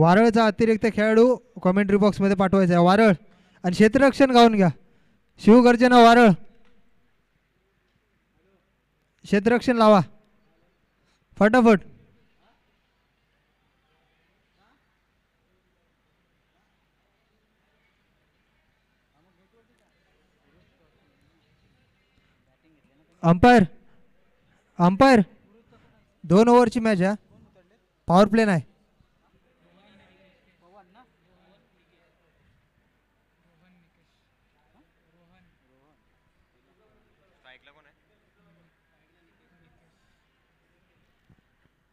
वारळचा अतिरिक्त खेळाडू कॉमेंट्री बॉक्समध्ये पाठवायचा आहे. वारळ आणि क्षेत्ररक्षण गाऊन घ्या. शिवगर्जना वारळ. क्षेत्ररक्षण लावा. फटाफट. अंपायर. अंपायर. दोन ओव्हरची मॅच आहे. पॉवर प्ले नाही.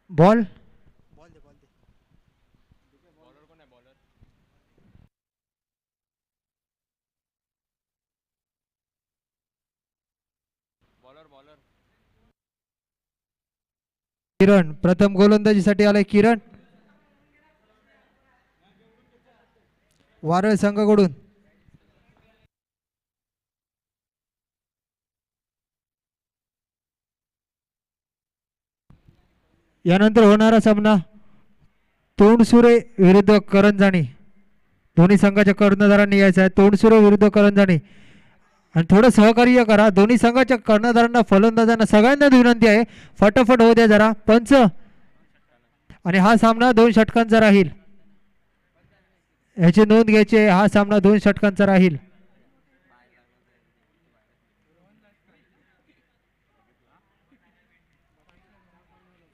बॉल किरण प्रथम गोलंदाजीसाठी आलाय किरण वारळ संघाकडून. यानंतर होणारा सामना तोंडसुरे विरुद्ध करंजाणी. दोन्ही संघाच्या कर्णधारांनी यायचं आहे. तोंडसुरे विरुद्ध करंजाणी. आणि थोडं सहकार्य करा. दोन्ही संघाच्या कर्णधारांना फलंदाजांना सगळ्यांना विनंती आहे. फटाफट होऊ द्या जरा. पंच. आणि हा सामना दोन षटकांचा राहील. ह्याची नोंद घ्यायची आहे. हा सामना दोन षटकांचा राहील.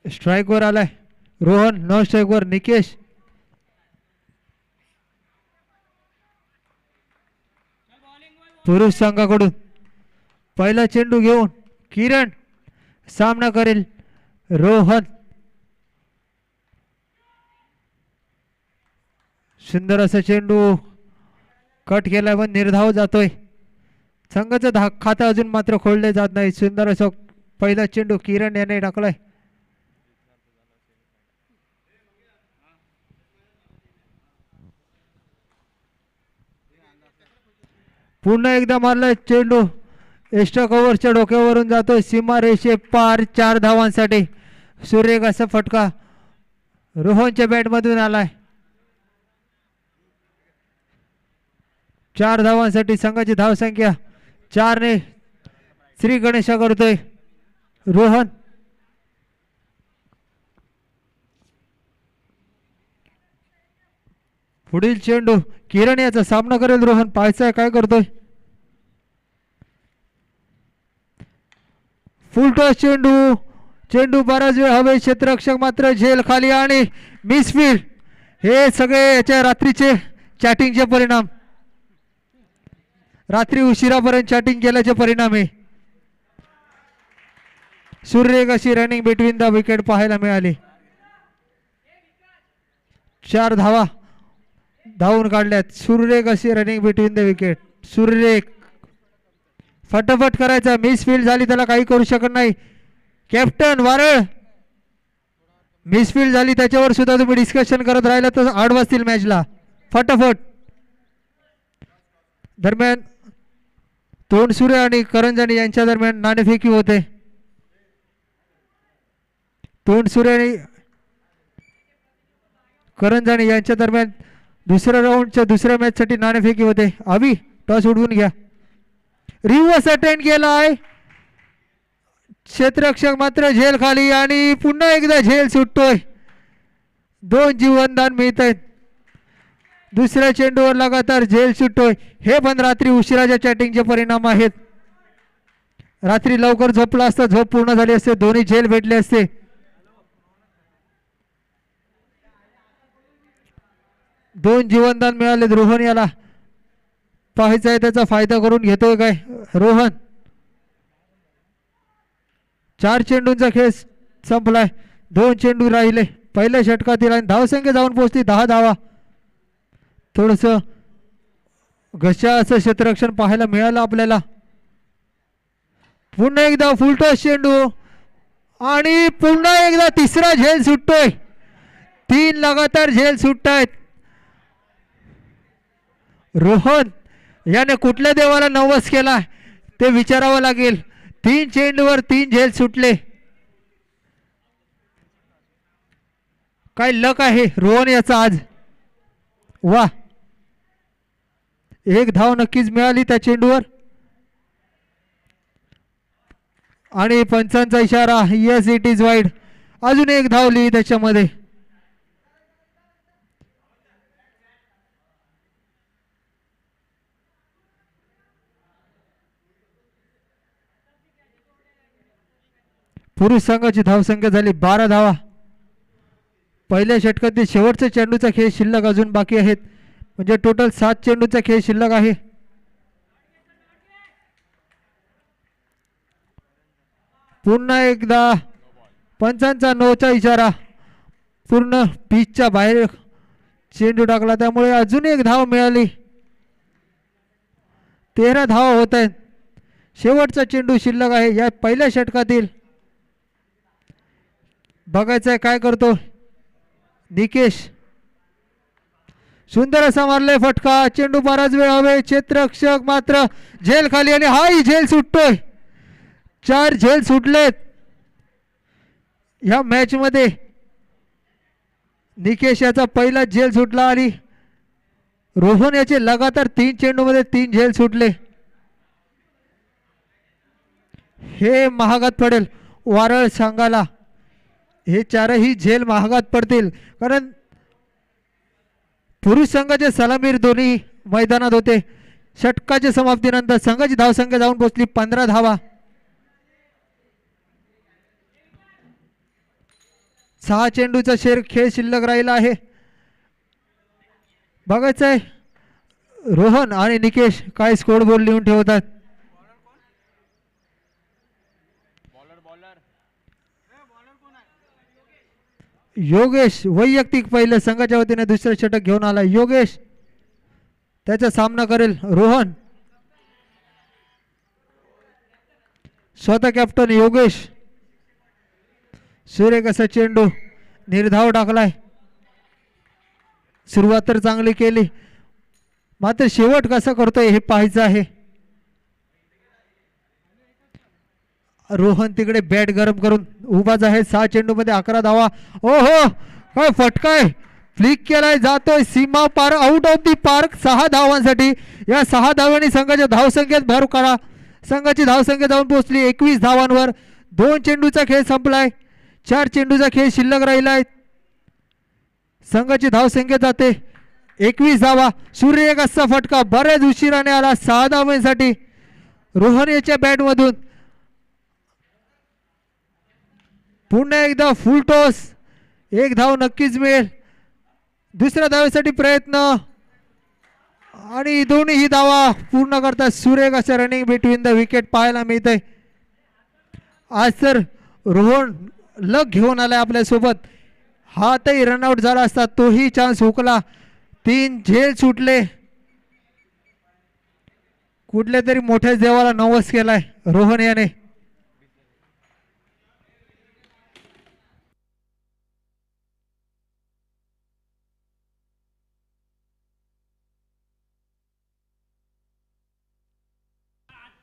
स्ट्राईकवर आलाय. रोहन नॉन स्ट्राईकवर निकेश. पुरुष संघाकडून पहिला चेंडू घेऊन किरण सामना करेल रोहन. सुंदर असा चेंडू कट केला पण निर्धाव जातोय. संघाचं धा खातं अजून मात्र खोलले जात नाही सुंदर असं पहिला चेंडू किरण याने टाकलाय पुन्हा एकदा मारलाय चेंडू. एक्स्ट्रा कव्हरच्या डोक्यावरून जातोय सीमा रेषे पार चार धावांसाठी. सूर्यक असा फटका. रोहनच्या बॅटमधून आलाय. चार धावांसाठी संघाची धावसंख्या. चारने श्री गणेशा करतोय. रोहन. पुढील चेंडू किरण याचा सामना करेल. रोहन पाहायचा काय करतोय? फुलटॉस चेंडू. चेंडू बराच वेळ हवे क्षेत्ररक्षक मात्र झेल खाली आणि मिसफिल्ड. हे सगळे याच्या रात्रीचे चॅटिंगचे परिणाम. रात्री उशिरापर्यंत चॅटिंग केल्याचे परिणाम आहे सूर्य अशी रनिंग बिटवीन द विकेट पाहायला मिळाली. चार धावा. धावून काढल्यात. सूर्यरेख अशी रनिंग बिटवीन द विकेट सुरेख फटाफट करायचा. मिस फील्ड झाली त्याला काही करू शकत नाही. कॅप्टन वारळ. मिस फील्ड झाली त्याच्यावर सुद्धा तुम्ही डिस्कशन करत राहिला तर आठ वाजतील मॅचला फटाफट. दरम्यान तोंड सूर्य आणि करंजानी यांच्या दरम्यान नाणेफेकी होते. तोंड सूर्य आणि करंजानी यांच्या दरम्यान दुसऱ्या राऊंडच्या दुसऱ्या मॅचसाठी नाणेफेकी होते. आवी टॉस उडवून घ्या. रिव्हर्स अटेंड केला आहे क्षेत्ररक्षक मात्र झेल खाली आणि पुन्हा एकदा झेल सुटतोय. दोन जीवनदान मिळत आहेत दुसऱ्या चेंडूवर लगातार झेल सुटतोय. हे पण रात्री उशिराच्या चॅटिंगचे परिणाम आहेत. रात्री लवकर झोपला असता झोप पूर्ण झाली असते. दोन्ही झेल भेटले असते. दोन जीवनदान मिळाले रोहन याला. पाहायचं आहे त्याचा फायदा करून घेतोय काय? रोहन. चार चेंडूंचा खेळ संपलाय. दोन चेंडू राहिले. पहिल्या षटकातील आणि धावसंख्या जाऊन पोहोचली. दहा धावा. थोडस घशा असं क्षेत्ररक्षण पाहायला मिळालं आपल्याला. पुन्हा एकदा फुलटॉस चेंडू. आणि पुन्हा एकदा तिसरा झेल सुटतोय. तीन लगातार झेल सुटतायत. रोहन याने कुठल्या देवाला नवस केला? ते विचारावं लागेल. तीन चेंडूवर तीन झेल सुटले. काय लक आहे रोहन याचा आज? वा. एक धाव नक्कीच मिळाली त्या चेंडूवर. आणि पंचांचा इशारा यस इट इज वाईड अजून एक धाव लिही त्याच्यामध्ये. पुरुष संघाची धावसंख्या झाली बारा धावा. पहिल्या षटकातील शेवटच्या चेंडूचा खेळ शिल्लक अजून बाकी आहेत. म्हणजे टोटल सात चेंडूचा खेळ शिल्लक आहे. पुन्हा एकदा पंचांचा नोचा इशारा. पूर्ण पीचच्या बाहेर चेंडू टाकला. त्यामुळे अजून एक धाव मिळाली. तेरा धावा होत आहेत. शेवटचा चेंडू शिल्लक आहे. या पहिल्या षटकातील बघायचं आहे काय करतो? निकेश. सुंदर असा मारलाय फटका. चेंडू बराच वेळ हवे. क्षेत्ररक्षक मात्र झेल खाली आणि हाही झेल सुटतोय. चार झेल सुटलेत. ह्या मॅच मध्ये निकेश याचा पहिला झेल सुटला आणि रोहन याचे लगातार तीन चेंडू मध्ये तीन झेल सुटले. हे महागात पडेल वारळ सांगाला हे चारही झेल महागात पडतील. कारण पुरुष संघाचे सलामीर दोन्ही मैदानात होते षटकाच्या समाप्तीनंतर संघाची धावसंख्या जाऊन पोहोचली पंधरा धावा. सहा चेंडूचा शेर खेळ शिल्लक राहिला आहे. बघायचं आहे रोहन आणि निकेश काय स्कोर बोर्ड लिहून ठेवतात. योगेश वैयक्तिक पहिलं संघाच्या वतीने दुसरं षटक घेऊन आला योगेश त्याचा सामना करेल रोहन. स्वतः कॅप्टन योगेश. सूर्य कसा चेंडू निर्धाव टाकलाय. सुरुवात तर चांगली केली. मात्र शेवट कसा करतोय हे पाहायचं आहे. रोहन तिकडे बॅट गरम करून उभाच आहे सहा चेंडू मध्ये अकरा धावा. ओ हो काय फटकाय? फ्लिक केलाय जातोय. सीमा पार आउट ऑफ दी पार्क सहा धावांसाठी. या सहा धावांनी संघाच्या धावसंख्येत भर करा संघाची धावसंख्या जाऊन पोहोचली एकवीस धावांवर. दोन चेंडूचा खेळ संपलाय. चार चेंडूचा खेळ शिल्लक राहिलाय. संघाची धावसंख्या जाते. एकवीस धावा. सूर्य एक असा फटका बऱ्याच उशिराने आला. सहा धावांसाठी. रोहन याच्या बॅटमधून पुन्हा एकदा फुल टॉस एक धाव नक्कीच मिळेल. दुसऱ्या धावेसाठी प्रयत्न. आणि दोन्ही धावा पूर्ण करतात. सुरेख असं रनिंग बिटवीन द विकेट पाहायला मिळतंय. आज तर रोहन लग घेऊन आलाय आपल्यासोबत. हातही रनआउट झाला असता तोही चान्स हुकला. तीन झेल सुटले. कुठल्या तरी मोठ्या देवाला नवस केलाय रोहन याने.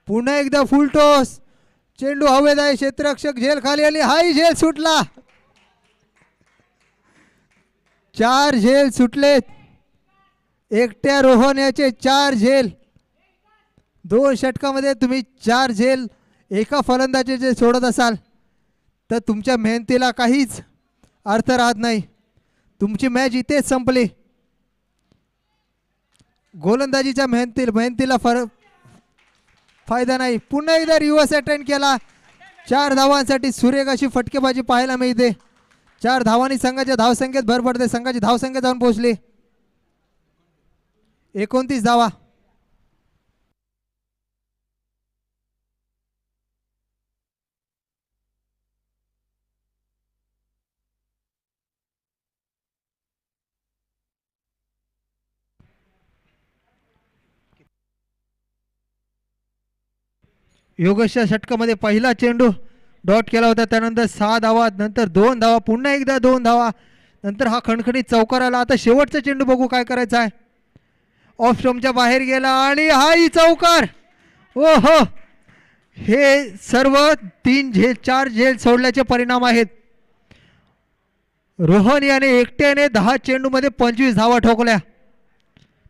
पुन्हा एकदा फुल टॉस चेंडू हवेत आहे क्षेत्ररक्षक झेल खाली आली हाही झेल सुटला. चार झेल सुटलेत. एकट्या रोहन याचे चार झेल. दोन षटकामध्ये तुम्ही चार झेल एका फलंदाजे जे सोडत असाल तर तुमच्या मेहनतीला काहीच अर्थ राहत नाही. तुमची मॅच इथेच संपली. गोलंदाजीच्या मेहनती मेहनतीला फरक फायदा नाही. पुन्हा एकदा रिव्हर्स अटेंड केला. चार धावांसाठी सुरेख अशी फटकेबाजी पाहायला मिळते. चार धावांनी संघाच्या धावसंख्येत भर पडते. संघाची धावसंख्या जाऊन पोहोचली. एकोणतीस धावा. योगेशच्या षटकामध्ये पहिला चेंडू डॉट केला होता. त्यानंतर सहा धावा नंतर दोन धावा पुन्हा एकदा दोन धावा. नंतर हा खणखणीत चौकार आला. आता शेवटचा चेंडू बघू काय करायचा आहे. ऑफ स्टोमच्या बाहेर गेला आणि हा ही चौकार. ओ हो हे सर्व तीन झेल चार झेल सोडल्याचे परिणाम आहेत. रोहन याने एकट्याने दहा चेंडूमध्ये पंचवीस धावा ठोकल्या.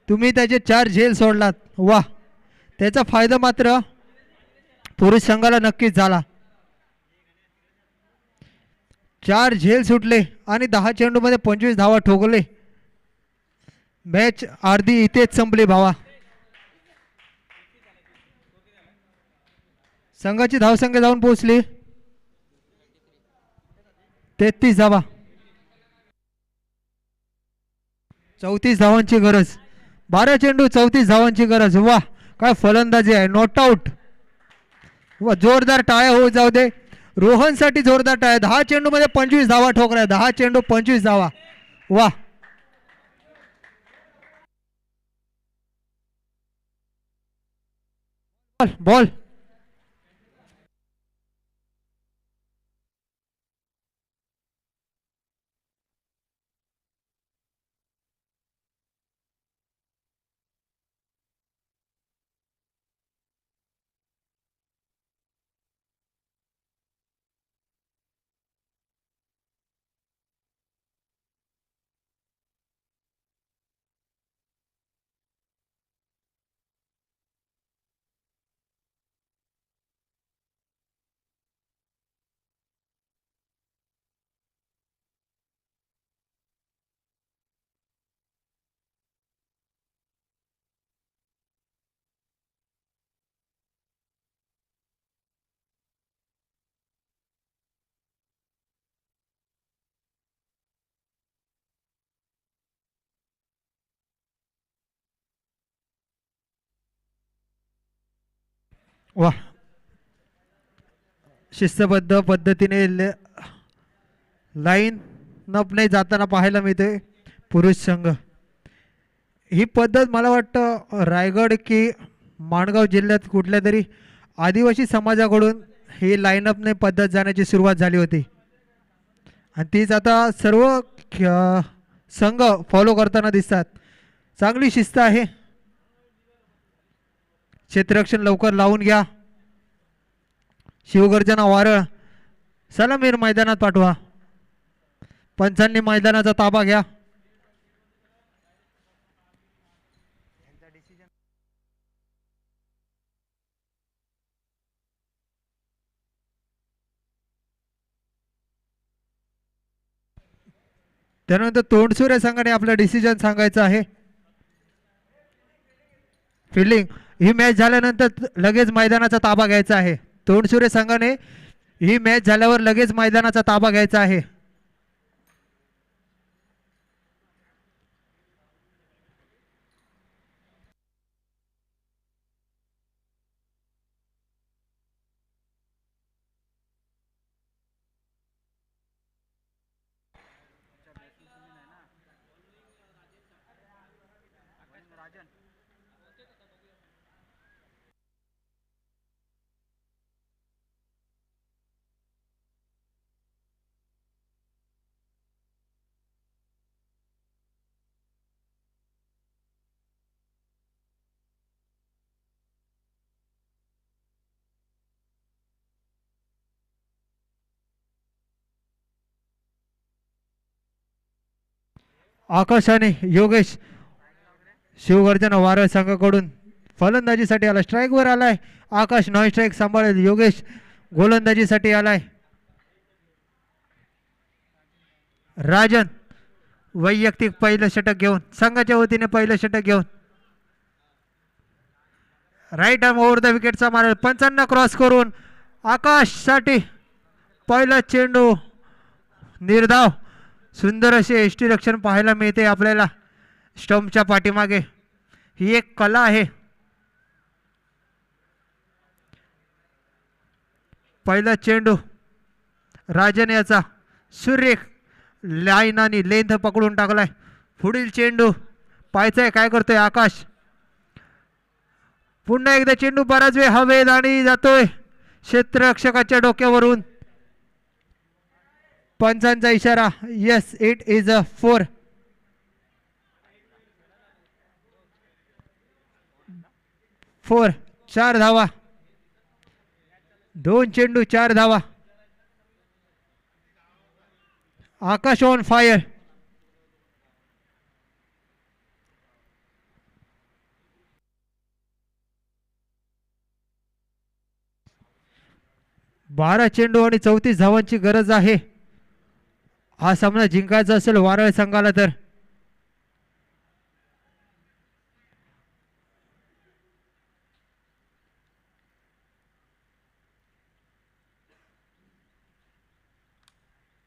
तुम्ही त्याचे चार झेल सोडलात. वा त्याचा फायदा मात्र पुरुष संघाला नक्कीच झाला. चार झेल सुटले आणि दहा चेंडूमध्ये पंचवीस धावा ठोकले. मॅच अर्धी इथेच संपली भावा. संघाची धावसंख्या जाऊन पोहोचली. तेहतीस धावा. चौतीस धावांची गरज. बारा चेंडू चौतीस धावांची गरज. वा काय फलंदाजी आहे. नॉट आउट व जोरदार टाळ्या होऊ जाऊ दे. रोहनसाठी जोरदार टाळ्या. दहा चेंडू मध्ये पंचवीस धावा ठोकऱ्या दहा चेंडू पंचवीस धावा. वा. बॉल. वा. शिस्तबद्ध पद्धतीने लाईन नप नाही जाताना पाहायला मिळते पुरुष संघ. ही पद्धत मला वाटतं रायगड की माणगाव जिल्ह्यात कुठल्या तरी आदिवासी समाजाकडून ही लाईनअपने पद्धत जाण्याची सुरुवात झाली होती. आणि तीच आता सर्व ख- संघ फॉलो करताना दिसतात. चांगली शिस्त आहे. क्षेत्ररक्षण लवकर लावून घ्या. शिवगर्जना वारळ. सलामीर मैदानात पाठवा. पंचांनी मैदानाचा ताबा घ्या. त्यानंतर तोंडसुरे संघाने आपलं डिसिजन सांगायचं आहे. फिल्डिंग ही मॅच झाल्यानंतर लगेच मैदानाचा ताबा घ्यायचा आहे. तोंडसुरे संघाने ही मॅच झाल्यावर लगेच मैदानाचा ताबा घ्यायचा आहे. आकाश आणि योगेश शिवगर्जन वारळ संघाकडून फलंदाजीसाठी आला. स्ट्राईकवर आलाय. आकाश नॉन स्ट्राईक सांभाळेल योगेश गोलंदाजीसाठी आलाय. राजन वैयक्तिक पहिलं षटक घेऊन संघाच्या वतीने पहिलं षटक घेऊन. राईट आर्म ओव्हर द विकेटचा मारेल. पंचांना क्रॉस करून आकाशसाठी पहिला चेंडू निर्धाव सुंदर असे एष्टी रक्षण पाहायला मिळते आपल्याला. स्टंपच्या पाठीमागे. ही एक कला आहे. पहिला चेंडू. राजन याचा. सुरेख. लाईन आणि लेंथ पकडून टाकलाय. पुढील चेंडू. पाहायचंय काय करतोय आकाश. पुन्हा एकदा चेंडू बराच वेळ हवेत आणि जातोय. क्षेत्ररक्षकाच्या डोक्यावरून. पंचांचा इशारा. Yes it is a four four चार धावा. दोन चेंडू चार धावा. आकाश ऑन फायर बारा चेंडू आणि चौतीस धावांची गरज आहे. हा सामना जिंकायचा असेल वारळ संघाला तर.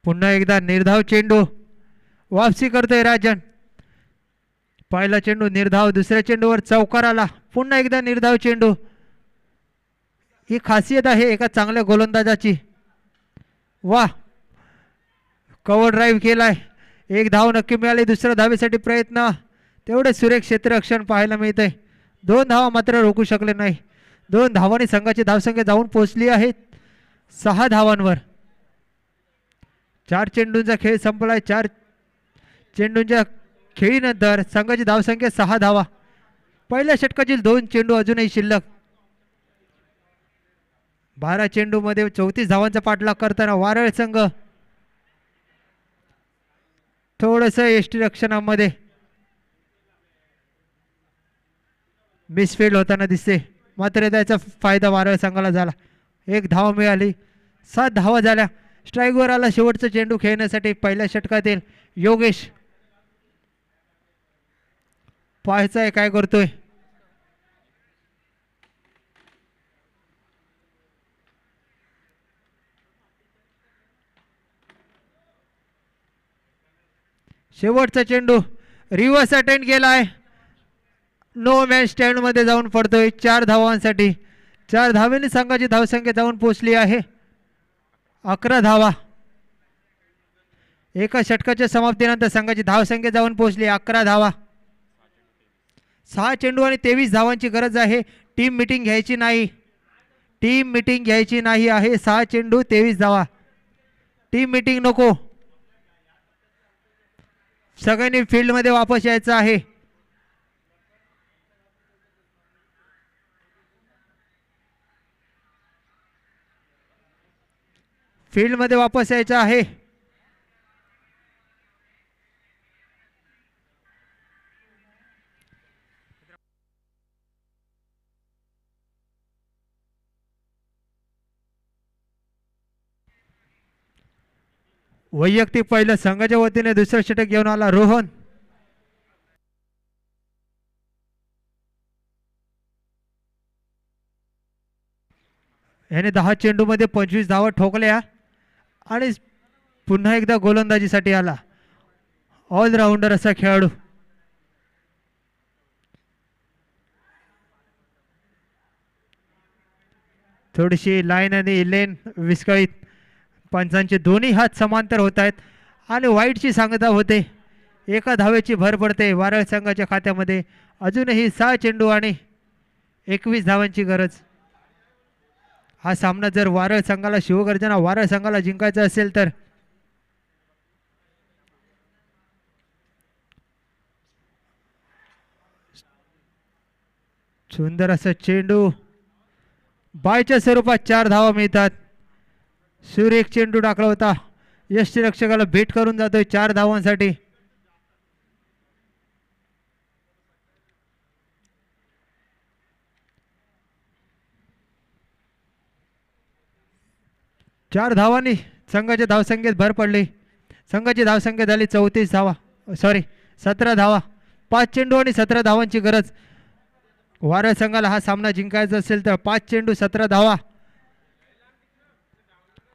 पुन्हा एकदा निर्धाव चेंडू. वापसी करतोय राजन. पहिला चेंडू निर्धाव दुसऱ्या चेंडूवर चौकार आला. पुन्हा एकदा निर्धाव चेंडू. ही खासियत आहे एका चांगल्या गोलंदाजाची. वा! कव्हर ड्राईव्ह केलाय. एक धाव नक्की मिळाली दुसऱ्या धावेसाठी प्रयत्न. तेवढे सुरेख क्षेत्ररक्षण पाहायला मिळतंय. दोन धावा मात्र रोखू शकले नाही. दोन धावांनी संघाची धावसंख्या जाऊन पोहोचली आहे. सहा धावांवर. चार चेंडूंचा खेळ संपलाय. चार चेंडूंच्या खेळीनंतर संघाची धावसंख्या सहा धावा. पहिल्या षटकातील दोन चेंडू अजूनही शिल्लक. बारा चेंडूमध्ये चौतीस धावांचा पाठलाग करताना वारळ संघ थोडस एष्टी रक्षणामध्ये. मिसफील्ड होताना दिसते. मात्र त्याचा फायदा वारळ संघाला झाला. एक धाव मिळाली. सात धावा झाल्या. स्ट्राईकवर आला शेवटचा चेंडू खेळण्यासाठी पहिल्या षटकातील योगेश. पाहायचं आहे काय करतोय. शेवटचा चेंडू रिव्हर्स अटेंड केलाय. नो मॅच स्टँडमध्ये जाऊन पडतोय. चार धावांसाठी. चार धावेने संघाची धावसंख्या जाऊन पोचली आहे. अकरा धावा. एका षटकाच्या समाप्तीनंतर संघाची धावसंख्या जाऊन पोहोचली अकरा धावा. सहा चेंडू आणि तेवीस धावांची गरज आहे. टीम मिटिंग घ्यायची नाही. टीम मिटिंग घ्यायची नाही आहे. सहा चेंडू तेवीस धावा. टीम मिटिंग नको. सगळ्यांनी फील्डमध्ये वापस यायचं आहे. फील्डमध्ये वापस यायचं आहे. वैयक्तिक पहिलं संघाच्या वतीने दुसरं षटक घेऊन आला रोहन. याने दहा चेंडूमध्ये पंचवीस धावा ठोकल्या आणि पुन्हा एकदा गोलंदाजीसाठी आला. ऑलराऊंडर असा खेळाडू. थोडीशी लाईन आणि लेन विस्कळीत पंचांचे दोन्ही हात समांतर होत आहेत आणि वाईटची सांगता होते. एका धावेची भर पडते वारळ संघाच्या खात्यामध्ये. अजूनही सहा चेंडू आणि एकवीस धावांची गरज. हा सामना जर वारळ संघाला शिवगर्जना वारळ संघाला जिंकायचा असेल तर. सुंदर असं चेंडू. बायच्या स्वरूपात चार धावा मिळतात. सूर्य एक चेंडू टाकला होता. यष्टीरक्षकाला भेट करून जातोय चार धावांसाठी. चार धावांनी संघाच्या धावसंख्येत भर पडली. संघाची धावसंख्या झाली चौतीस धावा सॉरी सतरा धावा. पाच चेंडू आणि सतरा धावांची गरज. वारळ संघाला हा सामना जिंकायचा असेल तर पाच चेंडू सतरा धावा.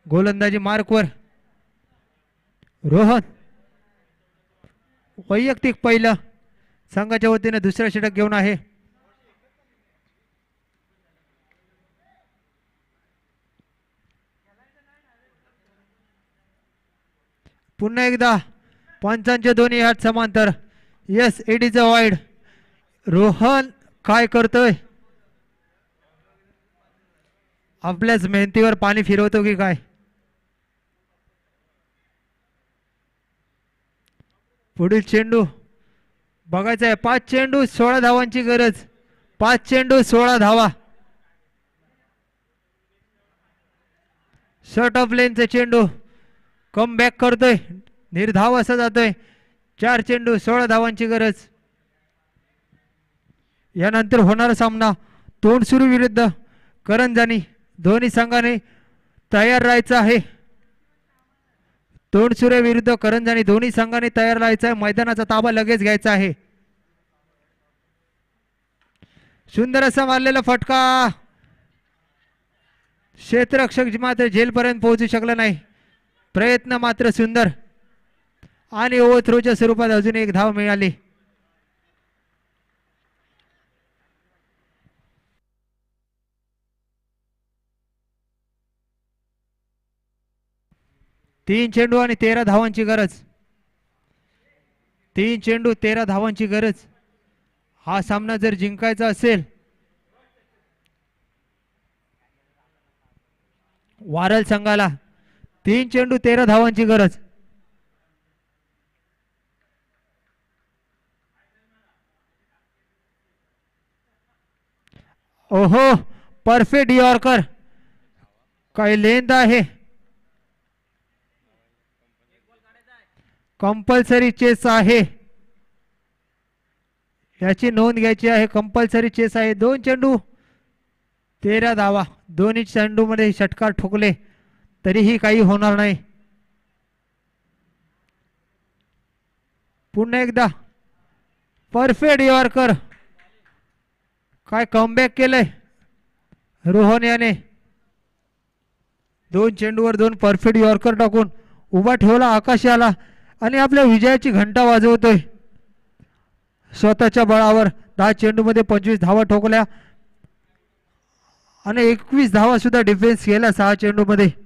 गोलंदाजी मार्कवर रोहन. वैयक्तिक पहिलं. संघाच्या वतीने दुसरं षटक घेऊन आहे. पुन्हा एकदा पंचांचे दोन्ही हात समांतर. Yes it is a wide Rohan काय करतोय? आपल्याच मेहनतीवर पाणी फिरवतो की काय? पुढील चेंडू. बघायचा आहे पाच चेंडू सोळा धावांची गरज. पाच चेंडू सोळा धावा. शर्ट ऑफ लेनचे चेंडू. कम बॅक करतोय. निर्धाव असा जातोय. चार चेंडू सोळा धावांची गरज. यानंतर होणारा सामना. तोंडसुरू विरुद्ध. करंजानी दोन्ही संघाने तयार राहायचं आहे. तोंडसुरे विरुद्ध करंजानी दोन्ही संघाने तयार राहायचा आहे. मैदानाचा ताबा लगेच घ्यायचा आहे. सुंदर असा मारलेला फटका. क्षेत्ररक्षक मात्र झेलपर्यंत पोहोचू शकला नाही. प्रयत्न मात्र सुंदर. आणि ओव्हरथ्रोच्या स्वरूपात अजून एक धाव मिळाली. तीन चेंडू आणि तेरा धावांची गरज. तीन चेंडू तेरा धावांची गरज. हा सामना जर जिंकायचा असेल वारल संघाला तीन चेंडू तेरा धावांची गरज. ओहो परफेक्ट यॉर्कर काय लेंद आहे. कंपल्सरी चेस आहे. याची नोंद घ्यायची आहे. कंपल्सरी चेस आहे. दोन चेंडू. तेरा धावा. दोन्ही चेंडूमध्ये षटकार ठोकले. तरीही काही होणार नाही. पुन्हा एकदा. परफेक्ट यॉर्कर काय कमबॅक केलंय? रोहन याने दोन चेंडूवर दोन परफेक्ट यॉर्कर टाकून उभा ठेवला आकाश आला आणि आपल्या विजयाची घंटा वाजवतोय. स्वतःच्या बळावर दहा चेंडूमध्ये पंचवीस धावा ठोकल्या. आणि एकवीस धावा सुद्धा डिफेन्स केला सहा चेंडूमध्ये.